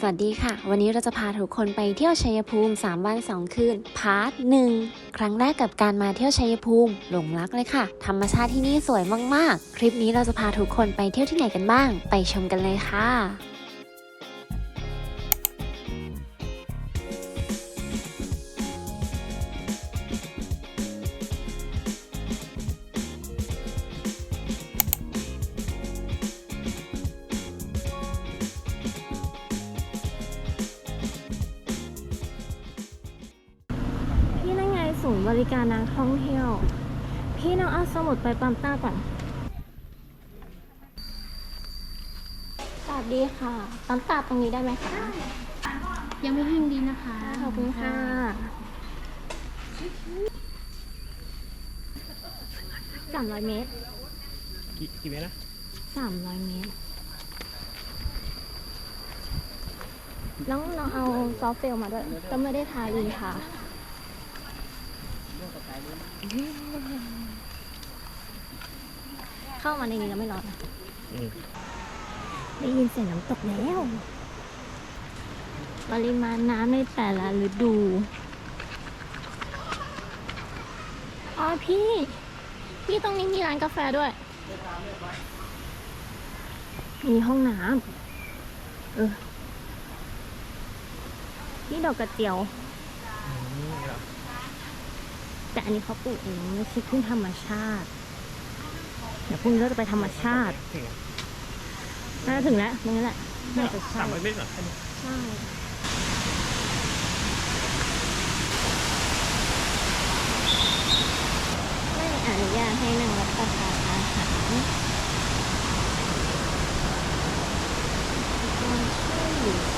สวัสดีค่ะ วันนี้เราจะพาทุกคนไปเที่ยวชัยภูมิ 3 วัน 2 คืน พาร์ทหนึ่งครั้งแรกกับการมาเที่ยวชัยภูมิ หลงรักเลยค่ะ ธรรมชาติที่นี่สวยมาก ๆ คลิปนี้เราจะพาทุกคนไปเที่ยวที่ไหนกันบ้าง ไปชมกันเลยค่ะ ริการนักท่องเที่ยว พี่น้องเอาสมุดไปปั๊มต้าก่อน สวัสดีค่ะปั๊มตาตรงนี้ได้ไหมคะ ยังไม่หิ้งดีนะคะ ขอบคุณค่ะ สามร้อยเมตร กี่กี่เมตรนะสามร้อยเมตร น้องน้องเอาซอฟต์เฟลมาด้วย ก็ไม่ได้ทาอินค่ะ เข้ามาในนี้แล้วไม่ร้อนนะอืม ได้ยินเสียงน้ำตกแล้ว ปริมาณน้ำในแต่ละฤดู อ๋อพี่ พี่ตรงนี้มีร้านกาแฟด้วย มีห้องน้ำเออ นี่ดอกกระเจียว แต่อันนี้เขาปลูกเองไม่ใช่ขึ้นธรรมชาติ เดี๋ยวพรุ่งนี้เราจะไปธรรมชาติถึงน่าจะถึงแล้วตรงนี้แหละน่าจะใช่สามร้อยเมตรเหรอใช่ไม่อนุญาตให้นั่งรับประทานอาหารความช่วยเหลือ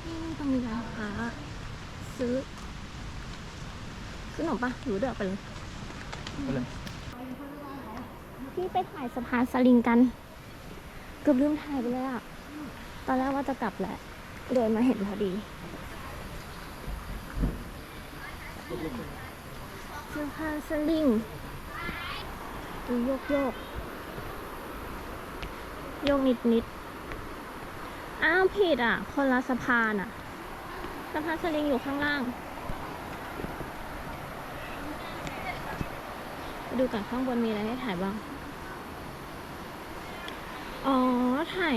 ที่นี่ต้องมีร้านค้าซื้อ ซื้อข นมปะหรือเดือกไปเลยไปเลยพี่ไปถ่ายสะพานสลิงกัน เกือบลืมถ่ายไปเลยอะตอนแรกว่าจะกลับแหละ เดินมาเห็นพอดีสะพานสลิงดูโยกโยกโยกนิดนิดอ้าวผิดอะ คนละสะพานอะ สะพานสลิงอยู่ข้างล่างไป ดูกันข้างบนมีอะไรให้ถ่ายบ้าง อ๋อ ถ่าย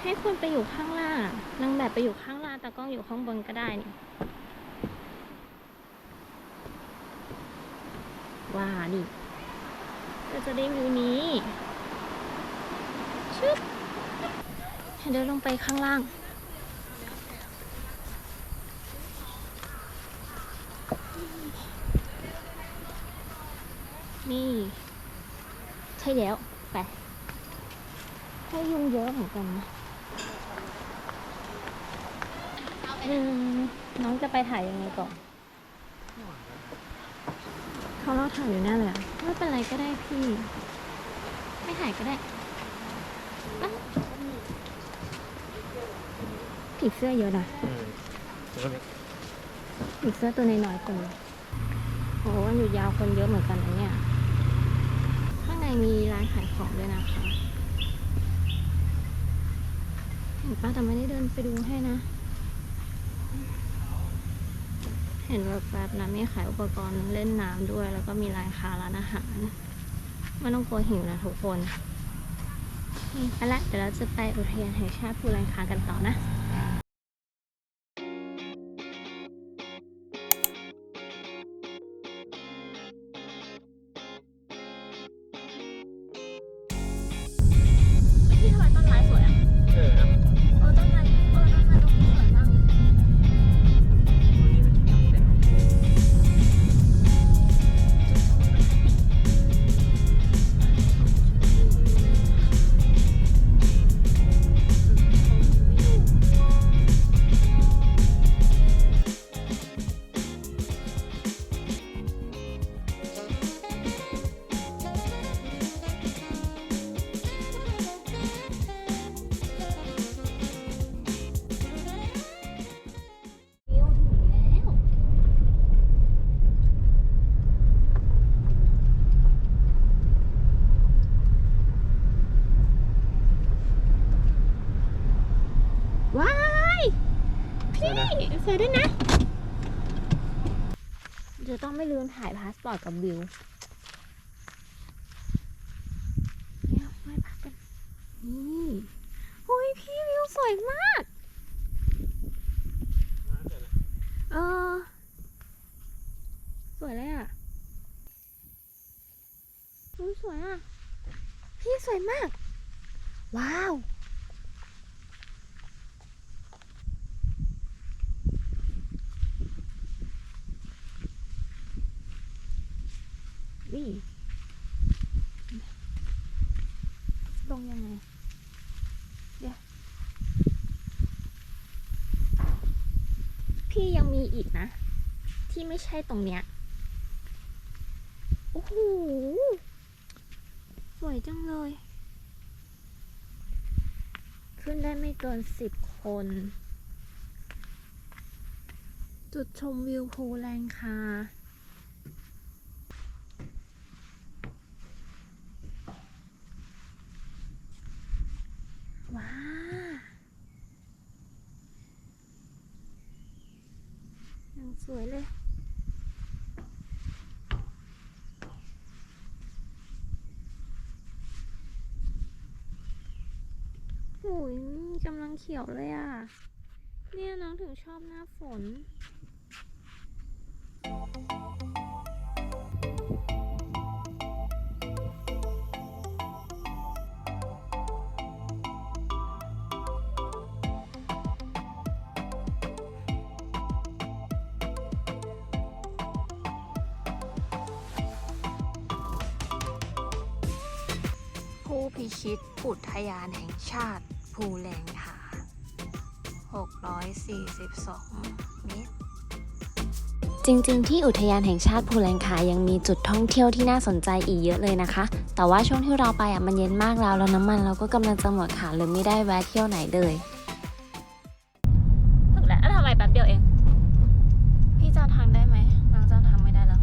ให้คนไปอยู่ข้างล่างนางแบบไปอยู่ข้างล่างแต่กล้องอยู่ข้างบนก็ได้นี่ ว้านี่จะได้วิวนี้ ชึบเดินลงไปข้างล่าง นี่ ใช่แล้ว ไปให้ยุงเยอะเหมือนกันนะอืมน้องจะไปถ่ายยังไงก่อน เขาเราถ่ายอยู่แน่เลยอะไม่เป็นไรก็ได้พี่ ไม่ถ่ายก็ได้อะผีเสื้อเยอะนะอืมเดี๋ยวนี้ผีเสื้อตัวน้อยๆคนโอ้โหวันหยุดยาวคนเยอะเหมือนกันนะเนี่ยข้างใน มีร้านขายของด้วยนะคะเห็นป้าแต่ไม่ได้เดินไปดูให้นะ เห็นแบบแบบนะมีขายอุปกรณ์เล่นน้ำด้วย แล้วก็มีร้านค้าร้านอาหารไม่ต้องกลัวหิวนะทุกคนนี่ไปละเดี๋ยวเราจะไปอุทยานแห่งชาติภูแลนคากันต่อนะ สวยด้วยนะจะต้องไม่ลืมถ่ายพาสปอร์ตกับวิวเนี่ยไหว้พระกันนี่โอ้ยพี่วิวสวยมาก เออ สวยเลยอะอุ้ยสวยอะ พี่สวยมาก ว้าว นี่ ลงยังไง เดี๋ยว พี่ยังมีอีกนะ ที่ไม่ใช่ตรงเนี้ย โอ้โห สวยจังเลย ขึ้นได้ไม่เกินสิบคน จุดชมวิวภูแรงคา ว้ายังสวยเลย โอ้ ยกำลังเขียวเลยอะ เนี่ยน้องถึงชอบหน้าฝน ผู้พิชิตอุทยานแห่งชาติ ภูแลงหา642 เมตร จริงๆ ที่อุทยานแห่งชาติภูแลงคายังมีจุดท่องเที่ยวที่น่าสนใจอีกเยอะเลยนะคะ แต่ว่าช่วงที่เราไปอะมันเย็นมากแล้วแล้วน้ำมันเราก็กำลังจะหมดค่ะเลยไม่ได้แวะเที่ยวไหนเลย ถึงแล้วแล้วทำไมแป๊บเดียวเอง พี่จำทางได้ไหมนางจำทางไม่ได้แล้ว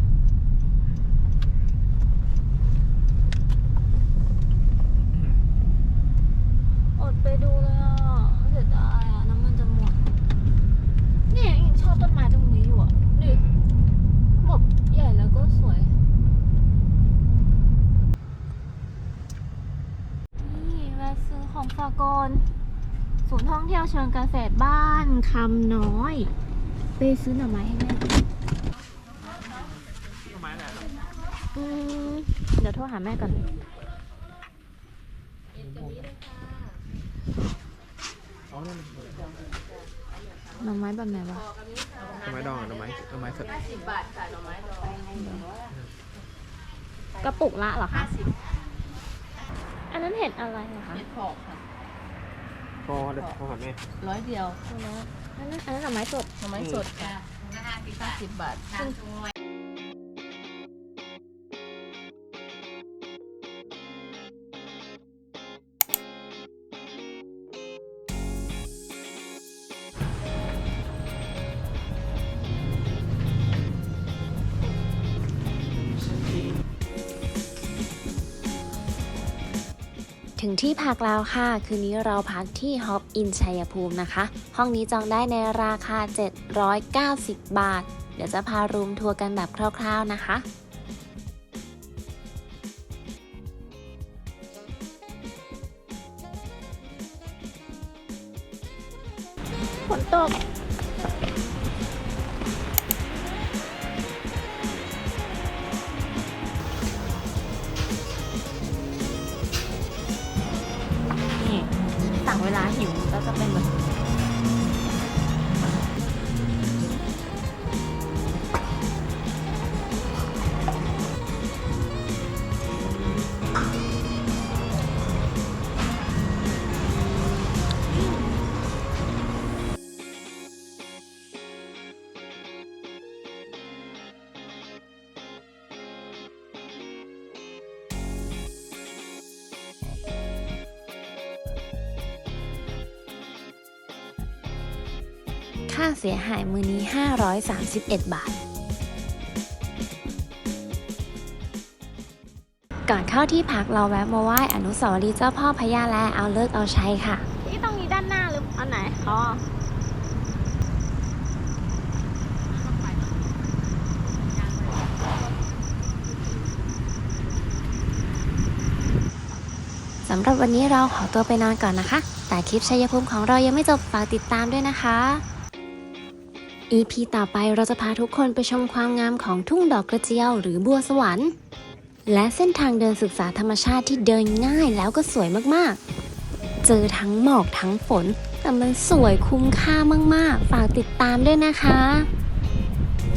อดไปดูเลยอะเสียดายอะ น้ำมันจะหมด เนี่ยยังชอบต้นไม้ตรงนี้อยู่อะดิหมดใหญ่แล้วก็สวย นี่แวะซื้อของฝากก่อน ศูน ย์ท่องเที่ยวเชิงเกษตรบ้านคำน้อย ไปซื้อหน่อไม้ให้แม่ต้นไม้ไหนครับอืมเดี๋ยวโทรหาแม่ก่อนอ๋อนี่มันหน่อไม้แบบไหนวะต้นไม้ดองอะต้นไม้ต้นไม้สดกระปุกละเหรอคะ อันนั้นเห็ดอะไรอะคะ เห็ดเพาะค่ะ พอเดี๋ยวพอก่อนแม่ร้อยเดียวอันนั้นอันนั้นอันนั้นหน่อไม้สด หน่อไม้สดค่ะห้าสิบบาทถึ ถึงที่พักแล้วค่ะ คืนนี้เราพักที่ฮอปอินชัยภูมินะคะ ห้องนี้จองได้ในราคา 790 บาท เดี๋ยวจะพารูมทัวร์กันแบบคร่าวๆนะคะฝนตก หิวก็จะเป็นแบบ ค่าเสียหายมือนี้ 531 บาท ก่อนเข้าที่พักเราแวะมาไหว้อนุสาวรีย์เจ้าพ่อพญาแลเอาเลิกเอาใช้ค่ะ ที่ตรงนี้ด้านหน้าหรืออันไหนอ๋อสำหรับวันนี้เราขอตัวไปนอนก่อนนะคะ แต่คลิปชัยภูมิของเรายังไม่จบฝากติดตามด้วยนะคะ EP ต่อไปเราจะพาทุกคนไปชมความงามของทุ่งดอกกระเจียวหรือบัวสวรรค์ และเส้นทางเดินศึกษาธรรมชาติที่เดินง่ายแล้วก็สวยมากๆ เจอทั้งหมอกทั้งฝน แต่มันสวยคุ้มค่ามากๆ ฝากติดตามด้วยนะคะ